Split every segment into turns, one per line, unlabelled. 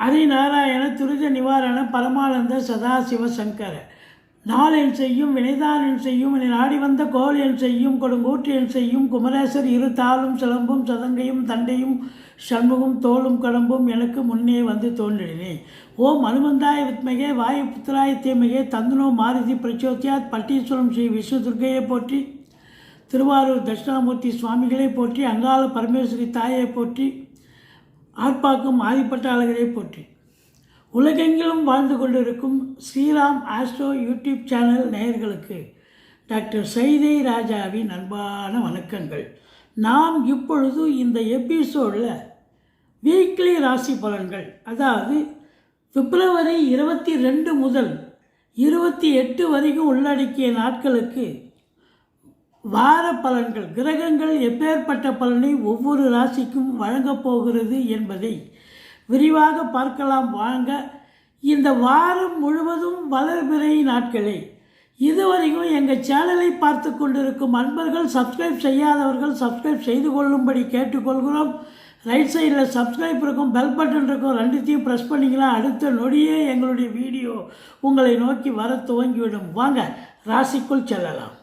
ஹரிநாராயண துரித நிவாரண பரமானந்த சதாசிவ சங்கர. நாளென் செய்யும் வினைதானென் செய்யும் என நாடி வந்த கோல் என் செய்யும் கொடுங்கூற்று என் செய்யும் குமரேசர் இரு தாளும் சிலம்பும் சதங்கையும் தண்டையும் சண்முகம் தோளும் கடம்பும் எனக்கு முன்னே வந்து தோன்றினே. ஓம் அனுமந்தாய வித்மகே வாயு புத்திராய தீமகே தந்தனோ மாருதி பிரச்சோத்தியாத் பட்டீஸ்வரம் ஸ்ரீ விஷ்ணு துர்க்கையை போற்றி திருவாரூர் தட்சிணாமூர்த்தி சுவாமிகளை போற்றி அங்காள பரமேஸ்வரி தாயை போற்றி ஆர்ப்பாக்கும் ஆதிப்பட்ட போற்றி. உலகெங்கிலும் வாழ்ந்து கொண்டிருக்கும் ஸ்ரீராம் ஆஸ்ட்ரோ யூடியூப் சேனல் நேயர்களுக்கு டாக்டர் சைதை ராஜாவின் அன்பான வணக்கங்கள். நாம் இப்பொழுது இந்த எபிசோடில் வீக்லி ராசி பலன்கள் அதாவது பிப்ரவரி இருபத்தி ரெண்டு முதல் இருபத்தி எட்டு வரைக்கும் உள்ளடக்கிய நாட்களுக்கு வார பலன்கள் கிரகங்கள் எப்பேற்பட்ட பலனை ஒவ்வொரு ராசிக்கும் வழங்கப் போகிறது என்பதை விரிவாக பார்க்கலாம். வாங்க இந்த வாரம் முழுவதும் வளர்பிறை நாட்களே. இதுவரைக்கும் எங்கள் சேனலை பார்த்து கொண்டிருக்கும் அன்பர்கள் சப்ஸ்கிரைப் செய்யாதவர்கள் சப்ஸ்கிரைப் செய்து கொள்ளும்படி கேட்டுக்கொள்கிறோம். ரைட் சைடில் சப்ஸ்கிரைப் இருக்கும் பெல் பட்டன் இருக்கும் ரெண்டுத்தையும் ப்ரெஸ் பண்ணிங்கன்னா அடுத்த நொடியே எங்களுடைய வீடியோ உங்களை நோக்கி வர துவங்கிவிடும். வாங்க ராசிக்குள் செல்லலாம்.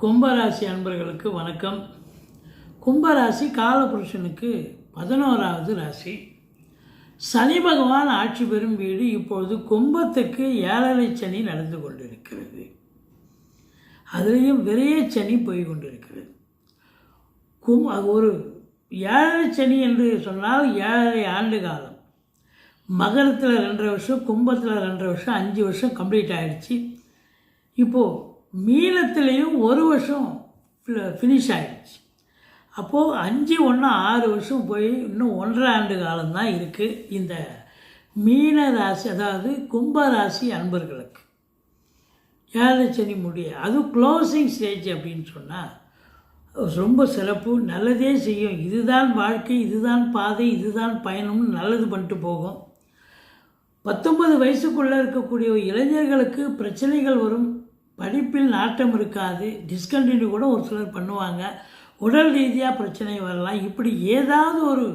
கும்பராசி அன்பர்களுக்கு வணக்கம். கும்பராசி காலபுருஷனுக்கு பதினோராவது ராசி. சனி பகவான் ஆட்சி பெறும் வீடு இப்பொழுது கும்பத்துக்கு ஏழரை சனி நடந்து கொண்டிருக்கிறது. அதுலேயும் விரைய சனி போய் கொண்டிருக்கிறது. கும் அது ஒரு ஏழரை சனி என்று சொன்னால் ஏழரை ஆண்டு காலம். மகரத்தில் ரெண்டரை வருஷம் கும்பத்தில் ரெண்டரை வருஷம் அஞ்சு வருஷம் கம்ப்ளீட் ஆகிடுச்சு இப்போது மீனத்துலேயும் ஒரு வருஷம் ஃபினிஷ் ஆகிடுச்சு அப்போது அஞ்சு ஒன்று ஆறு வருஷம் போய் இன்னும் ஒன்றரை ஆண்டு காலம்தான் இருக்குது இந்த மீன ராசி அதாவது கும்ப ராசி அன்பர்களுக்கு. ஏழரை சனி முடிய அது க்ளோசிங் ஸ்டேஜ் அப்படின்னு சொன்னால் ரொம்ப சிறப்பு நல்லதே செய்யும். இதுதான் வாழ்க்கை இதுதான் பாதை இதுதான் பயணம்னு நல்லது பண்ணிட்டு போகும். பத்தொன்பது வயசுக்குள்ளே இருக்கக்கூடிய இளைஞர்களுக்கு பிரச்சனைகள் வரும். படிப்பில் நாட்டம் இருக்காது. டிஸ்கண்டினியூ கூட ஒரு சிலர் பண்ணுவாங்க. உடல் ரீதியாக பிரச்சனை வரலாம். இப்படி ஏதாவது ஒரு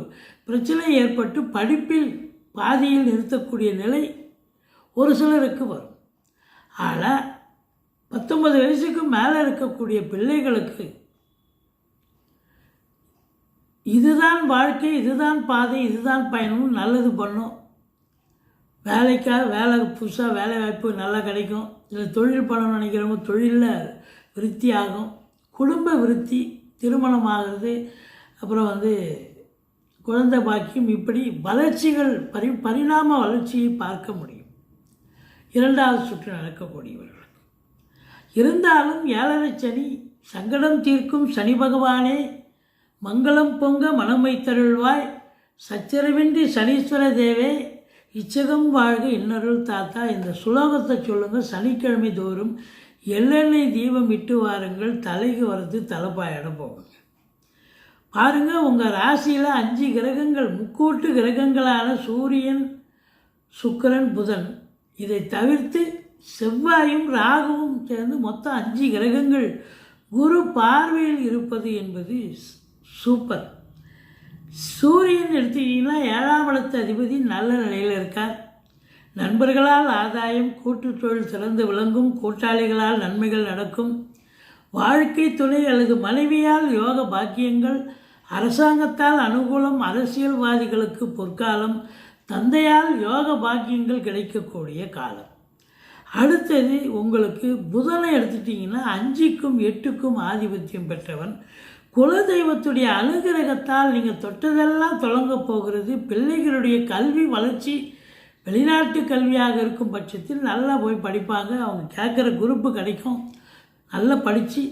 பிரச்சனை ஏற்பட்டு படிப்பில் பாதியில் நிறுத்தக்கூடிய நிலை ஒரு சிலருக்கு வரும். ஆனால் பத்தொன்பது வயசுக்கு மேலே இருக்கக்கூடிய பிள்ளைகளுக்கு இதுதான் வாழ்க்கை இதுதான் பாதை இதுதான் பயணம் நல்லது பண்ணும். வேலைக்காக வேலை புதுசாக வேலை வாய்ப்பு நல்லா கிடைக்கும். இல்லை தொழில் பண்ணணும்னு நினைக்கிறவங்க தொழிலில் விருத்தி ஆகும். குடும்ப விருத்தி திருமணம் ஆகிறது அப்புறம் வந்து குழந்தை பாக்கியம் இப்படி வளர்ச்சிகள் பரி பரிணாம வளர்ச்சியை பார்க்க முடியும். இரண்டாவது சுற்று நடக்கக்கூடியவர்களுக்கு இருந்தாலும் ஏழரை சனி சங்கடம் தீர்க்கும் சனி பகவானே மங்களம் பொங்க மனமை தருள்வாய் சச்சரவின்றி சனீஸ்வர தேவே இச்சகம் வாழ்க இன்னருள் தாத்தா இந்த சுலோகத்தை சொல்லுங்கள் சனிக்கிழமை தோறும் எள்ளெண்ணெய் தீபம் இட்டு வாருங்கள். தலைக்கு வரது தலைப்பாயிடம் போகுங்க பாருங்கள் உங்கள் ராசியில் அஞ்சு கிரகங்கள் முக்கூட்டு கிரகங்களான சூரியன் சுக்கிரன் புதன். இதை தவிர்த்து செவ்வாயும் ராகுவும் சேர்ந்து மொத்தம் அஞ்சு கிரகங்கள் குரு பார்வையில் இருப்பது என்பது சூப்பர். சூரியன் எடுத்துக்கிட்டிங்கன்னா ஏழாம் இடத்து அதிபதி நல்ல நிலையில் இருக்கார். நண்பர்களால் ஆதாயம் கூட்டுத் தொழில் சிறந்து விளங்கும் கூட்டாளிகளால் நன்மைகள் நடக்கும். வாழ்க்கை துணை அல்லது மனைவியால் யோக பாக்கியங்கள் அரசாங்கத்தால் அனுகூலம் அரசியல்வாதிகளுக்கு பொற்காலம் தந்தையால் யோக பாக்கியங்கள் கிடைக்கக்கூடிய காலம். அடுத்தது உங்களுக்கு புதனை எடுத்துட்டிங்கன்னா அஞ்சுக்கும் எட்டுக்கும் ஆதிபத்தியம் பெற்றவன். குலதெய்வத்துடைய அனுகிரகத்தால் நீங்கள் தொட்டதெல்லாம் தொடங்க போகிறது. பிள்ளைகளுடைய கல்வி வளர்ச்சி வெளிநாட்டு கல்வியாக இருக்கும் பட்சத்தில் நல்லா போய் படிப்பாங்க. அவங்க கேட்குற குரூப்பு கிடைக்கும். நல்லா படித்து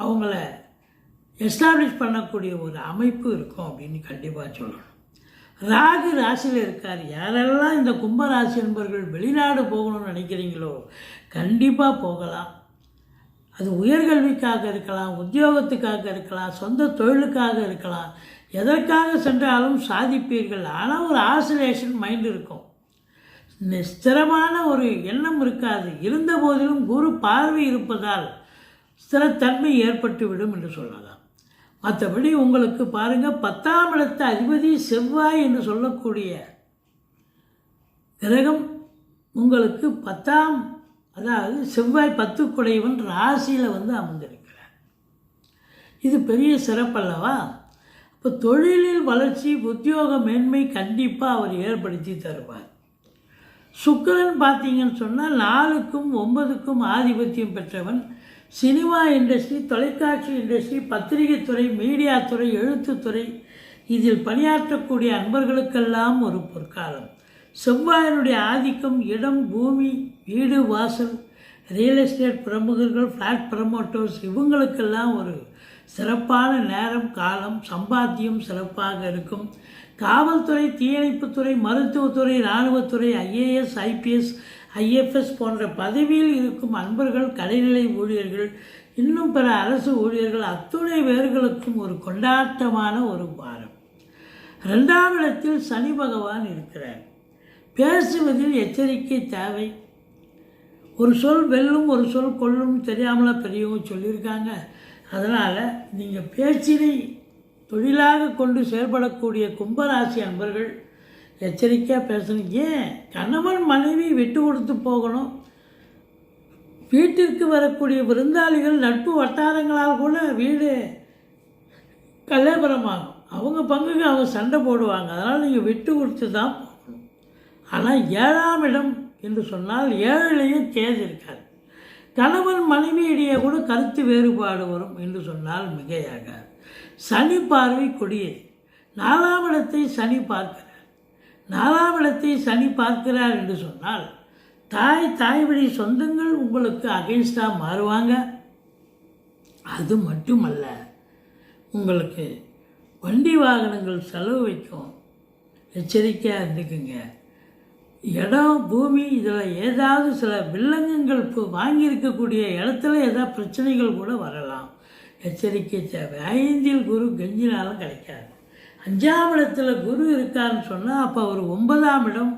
அவங்கள எஸ்டாப்ளிஷ் பண்ணக்கூடிய ஒரு அமைப்பு இருக்கும் அப்படின்னு கண்டிப்பாக சொல்லணும். ராகு ராசியில் இருக்கார். யாரெல்லாம் இந்த கும்பராசி என்பவர்கள் வெளிநாடு போகணும்னு நினைக்கிறீங்களோ கண்டிப்பாக போகலாம். அது உயர்கல்விக்காக இருக்கலாம் உத்தியோகத்துக்காக இருக்கலாம் சொந்த தொழிலுக்காக இருக்கலாம். எதற்காக சென்றாலும் சாதிப்பீர்கள். ஆனால் ஒரு ஆசிலேஷன் மைண்ட் இருக்கும். ஸ்திரமான ஒரு எண்ணம் இருக்காது. இருந்த போதிலும் குரு பார்வை இருப்பதால் ஸ்திரத்தன்மை ஏற்பட்டுவிடும் என்று சொல்லலாம். மற்றபடி உங்களுக்கு பாருங்கள் பத்தாம் இடத்து அதிபதி செவ்வாய் என்று சொல்லக்கூடிய கிரகம் உங்களுக்கு பத்தாம் அதாவது செவ்வாய் பத்துக்குடையவன் ராசியில் வந்து அமர்ந்திருக்கிறார். இது பெரிய சிறப்பல்லவா இப்போ தொழிலில் வளர்ச்சி உத்தியோக மேன்மை கண்டிப்பாக அவர் ஏற்படுத்தி தருவார். சுக்கிரன் பார்த்தீங்கன்னு சொன்னால் நாலுக்கும் ஒன்பதுக்கும் ஆதிபத்தியம் பெற்றவன். சினிமா இண்டஸ்ட்ரி தொலைக்காட்சி இண்டஸ்ட்ரி பத்திரிகை துறை மீடியா துறை எழுத்துத்துறை இதில் பணியாற்றக்கூடிய அன்பர்களுக்கெல்லாம் ஒரு பொற்காலம். செவ்வாயனுடைய ஆதிக்கம் இடம் பூமி வீடு வாசல் ரியல் எஸ்டேட் பிரமுகர்கள் ஃப்ளாட் ப்ரமோட்டர்ஸ் இவங்களுக்கெல்லாம் ஒரு சிறப்பான நேரம் காலம் சம்பாத்தியம் சிறப்பாக இருக்கும். காவல்துறை தீயணைப்புத்துறை மருத்துவத்துறை இராணுவத்துறை ஐஏஎஸ் ஐபிஎஸ் ஐஎஃப்எஸ் போன்ற பதவியில் இருக்கும் அன்பர்கள் கடைநிலை ஊழியர்கள் இன்னும் பிற அரசு ஊழியர்கள் அத்துணை பேர்களுக்கும் ஒரு கொண்டாட்டமான ஒரு வாரம். ரெண்டாம் இடத்தில் சனி பகவான் இருக்கிறார். பேசுவதில் எச்சரிக்கை தேவை. ஒரு சொல் வெல்லும் ஒரு சொல் கொல்லும் தெரியாமலாம் பெரியவங்க சொல்லியிருக்காங்க. அதனால் நீங்கள் பேச்சினை தொழிலாக கொண்டு செயல்படக்கூடிய கும்பராசி அன்பர்கள் எச்சரிக்கையாக பேசணும். ஏன்? கணவன் மனைவி விட்டு கொடுத்து போகணும். வீட்டிற்கு வரக்கூடிய விருந்தாளிகள் நட்பு வட்டாரங்களால் கூட வீடு கல்யாணமாகும் அவங்க பங்குக்கு அவங்க சண்டை போடுவாங்க. அதனால் நீங்கள் விட்டு கொடுத்து தான் ஆனால் ஏழாம் இடம் என்று சொன்னால் ஏழிலையும் கேது இருக்காது. கணவன் மனைவியிடையே கூட கருத்து வேறுபாடு வரும் என்று சொன்னால் மிகையாக சனி பார்வை கொடியது நாலாம் இடத்தை சனி பார்க்கிறார். நாலாம் இடத்தை சனி பார்க்கிறார் என்று சொன்னால் தாய் தாய் வழி சொந்தங்கள் உங்களுக்கு அகைன்ஸ்டாக மாறுவாங்க. அது மட்டுமல்ல உங்களுக்கு வண்டி வாகனங்கள் செலவு வைக்கும். எச்சரிக்கையாக இருந்துக்குங்க. இடம் பூமி இதில் ஏதாவது சில வில்லங்கங்கள் இப்போ வாங்கியிருக்கக்கூடிய இடத்துல ஏதாவது பிரச்சனைகள் கூட வரலாம். எச்சரிக்கை தேவை. ஐந்தில் குரு கெஞ்சினாலும் கிடைக்காது. அஞ்சாம் இடத்துல குரு இருக்கான்னு சொன்னால் அப்போ அவர் ஒன்பதாம் இடம்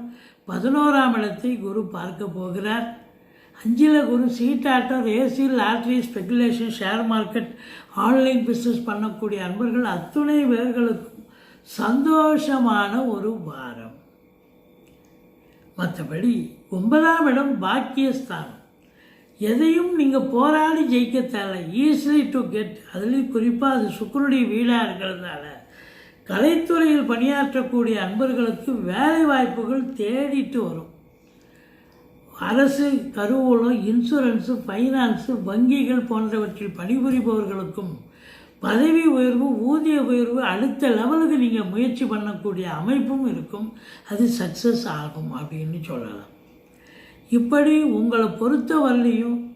பதினோராம் இடத்தை குரு பார்க்க போகிறார். அஞ்சில் குரு சீட்டாட்டம் AC lottery speculation share market online business பண்ணக்கூடிய அன்பர்கள் அத்துணை பேர்களுக்கும் சந்தோஷமான ஒரு வாரம். மற்றபடி ஒன்பதாம் இடம் பாக்கியஸ்தானம். எதையும் நீங்கள் போராடி ஜெயிக்க தேவை ஈஸிலி டு கெட் அதுலேயும் குறிப்பாக அது சுக்கரனுடைய வீடாக இருக்கிறதுனால கலைத்துறையில் பணியாற்றக்கூடிய அன்பர்களுக்கு வேலை வாய்ப்புகள் தேடிட்டு வரும். அரசு கருவூலம் இன்சூரன்ஸு ஃபைனான்ஸு வங்கிகள் போன்றவற்றில் பணிபுரிபவர்களுக்கும் பதவி உயர்வு ஊதிய உயர்வு அடுத்த லெவலுக்கு நீங்கள் முயற்சி பண்ணக்கூடிய அமைப்பும் இருக்கும். அது சக்ஸஸ் ஆகும் அப்படின்னு சொல்லலாம். இப்படி உங்களை பொறுத்த வரலையும்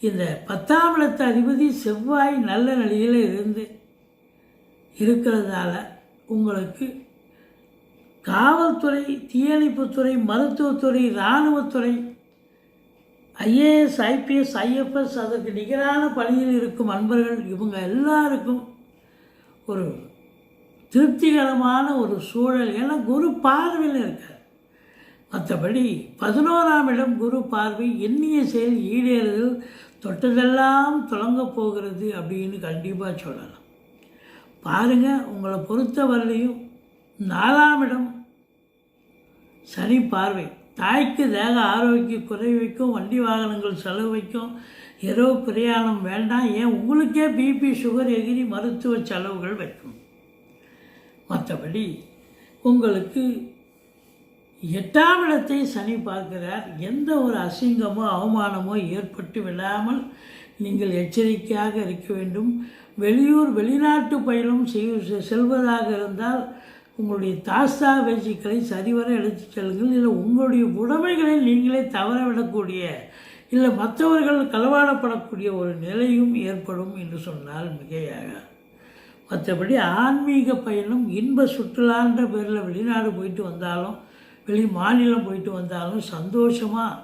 இந்த பத்தாம் இடத்து அதிபதி செவ்வாய் நல்ல நிலையில் இருந்து இருக்கிறதால உங்களுக்கு காவல்துறை தீயணைப்புத்துறை மருத்துவத்துறை இராணுவத்துறை ஐஏஎஸ் ஐபிஎஸ் ஐஎஃப்எஸ் அதற்கு நிகரான பணியில் இருக்கும் அன்பர்கள் இவங்க எல்லாருக்கும் ஒரு திருப்திகரமான ஒரு சூழல். ஏன்னா குரு பார்வையில் இருக்கார். மற்றபடி பதினோராம் இடம் குரு பார்வை எண்ணிய செயல் ஈடேறுதல் தொட்டதெல்லாம் தொடங்கப் போகிறது அப்படின்னு கண்டிப்பாக சொல்லலாம். பாருங்கள் உங்களை பொறுத்த வரலையும் நாலாம் இடம் சனி பார்வை. தாய்க்கு தேக ஆரோக்கிய குறை வைக்கும் வண்டி வாகனங்கள் செலவு வைக்கும். இரவு பிரயாணம் வேண்டாம். ஏன்? உங்களுக்கே பிபி சுகர் எகிரி மருத்துவ செலவுகள் வைக்கும். மற்றபடி உங்களுக்கு எட்டாம் இடத்தை சனி பார்க்கிறார். எந்த ஒரு அசிங்கமோ அவமானமோ ஏற்பட்டு விடாமல் நீங்கள் எச்சரிக்கையாக இருக்க வேண்டும். வெளியூர் வெளிநாட்டு பயணம் செய்ய செல்வதாக இருந்தால் உங்களுடைய தாஸ்தாவேஜிக்களை சரிவர எடுத்துச் செல்லுங்கள். இல்லை உங்களுடைய உடைமைகளை நீங்களே தவறவிடக்கூடிய இல்லை மற்றவர்கள் களவாடப்படக்கூடிய ஒரு நிலையும் ஏற்படும் என்று சொன்னால் மிகையாக. மற்றபடி ஆன்மீக பயணம் இன்ப சுற்றுலான்ற பேரில் வெளிநாடு போயிட்டு வந்தாலும் வெளி மாநிலம் போயிட்டு வந்தாலும் சந்தோஷமாக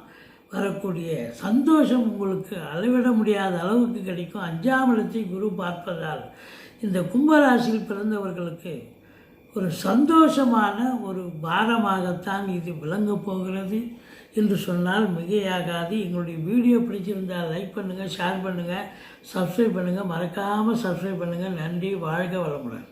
வரக்கூடிய சந்தோஷம் உங்களுக்கு அளவிட முடியாத அளவுக்கு கிடைக்கும். அஞ்சாம் இடத்தை குரு பார்ப்பதால் இந்த கும்பராசியில் பிறந்தவர்களுக்கு ஒரு சந்தோஷமான ஒரு பாரமாகத்தான் இது விளங்கப் போகிறது என்று சொன்னால் மிகையாகாது. எங்களுடைய வீடியோ பிடிச்சிருந்தால் லைக் பண்ணுங்கள் ஷேர் பண்ணுங்கள் சப்ஸ்கிரைப் பண்ணுங்கள் மறக்காமல் சப்ஸ்கிரைப் பண்ணுங்கள் நன்றி வாழ்க வளமுடன்.